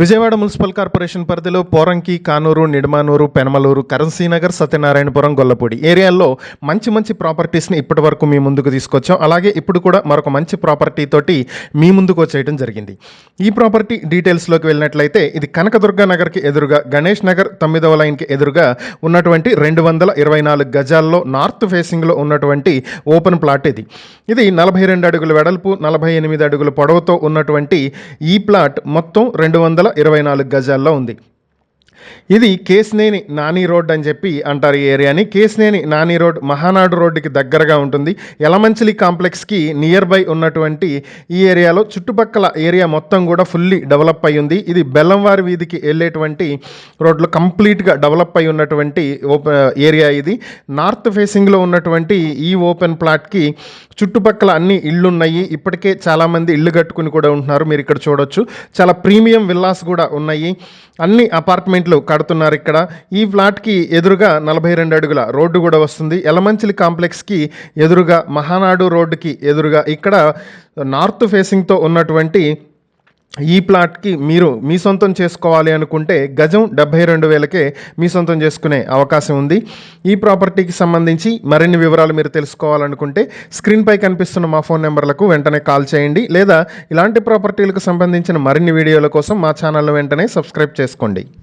Vijayawada municipal corporation పరిధిలో పోరంకి కానూరు నిడమానూరు పెనమలూరు కరెన్సీనగర్ సత్యనారాయణపురం గొల్లపూడి ఏరియాల్లో మంచి మంచి ప్రాపర్టీస్ని ఇప్పటి వరకు మీ ముందుకు తీసుకొచ్చాం. అలాగే ఇప్పుడు కూడా మరొక మంచి ప్రాపర్టీ తోటి మీ ముందుకు వచ్చేయడం జరిగింది. ఈ ప్రాపర్టీ డీటెయిల్స్లోకి వెళ్ళినట్లయితే ఇది కనకదుర్గ నగర్కి ఎదురుగా గణేష్ నగర్ తొమ్మిదవ లైన్కి ఎదురుగా ఉన్నటువంటి రెండు వందల ఇరవై నాలుగు గజాల్లో నార్త్ ఫేసింగ్లో ఉన్నటువంటి ఓపెన్ ప్లాట్ ఇది. ఇది నలభై రెండు అడుగుల వెడల్పు నలభై ఎనిమిది అడుగుల పొడవుతో ఉన్నటువంటి ఈ ప్లాట్ మొత్తం రెండు వందల ఇరవై నాలుగు గజాల్లో ఉంది. ఇది కేస్నేని నాని రోడ్ అని చెప్పి అంటారు ఈ ఏరియాని. కేస్నేని నాని రోడ్ మహానాడు రోడ్డుకి దగ్గరగా ఉంటుంది. ఎలమంచిలి కాంప్లెక్స్కి నియర్ బై ఉన్నటువంటి ఈ ఏరియాలో చుట్టుపక్కల ఏరియా మొత్తం కూడా ఫుల్లీ డెవలప్ అయి ఉంది. ఇది బెల్లంవారి వీధికి వెళ్ళేటువంటి రోడ్లు కంప్లీట్గా డెవలప్ అయి ఉన్నటువంటి ఓపెన్ ఏరియా ఇది. నార్త్ ఫేసింగ్లో ఉన్నటువంటి ఈ ఓపెన్ ప్లాట్కి చుట్టుపక్కల అన్ని ఇళ్ళు ఉన్నాయి ఇప్పటికే చాలామంది ఇళ్ళు కట్టుకుని కూడా ఉంటున్నారు. మీరు ఇక్కడ చూడొచ్చు. చాలా ప్రీమియం విల్లాస్ కూడా ఉన్నాయి. అన్ని అపార్ట్మెంట్లు కడుతున్నారు ఇక్కడ. ఈ ఫ్లాట్కి ఎదురుగా నలభై రెండు అడుగుల రోడ్డు కూడా వస్తుంది. ఎలమంచిలి కాంప్లెక్స్కి ఎదురుగా మహానాడు రోడ్డుకి ఎదురుగా ఇక్కడ నార్త్ ఫేసింగ్తో ఉన్నటువంటి ఈ ప్లాట్కి మీరు మీ సొంతం చేసుకోవాలి అనుకుంటే గజం డెబ్బై రెండు వేలకే మీ సొంతం చేసుకునే అవకాశం ఉంది. ఈ ప్రాపర్టీకి సంబంధించి మరిన్ని వివరాలు మీరు తెలుసుకోవాలనుకుంటే స్క్రీన్పై కనిపిస్తున్న మా ఫోన్ నెంబర్లకు వెంటనే కాల్ చేయండి. లేదా ఇలాంటి ప్రాపర్టీలకు సంబంధించిన మరిన్ని వీడియోల కోసం మా ఛానల్ వెంటనే సబ్స్క్రైబ్ చేసుకోండి.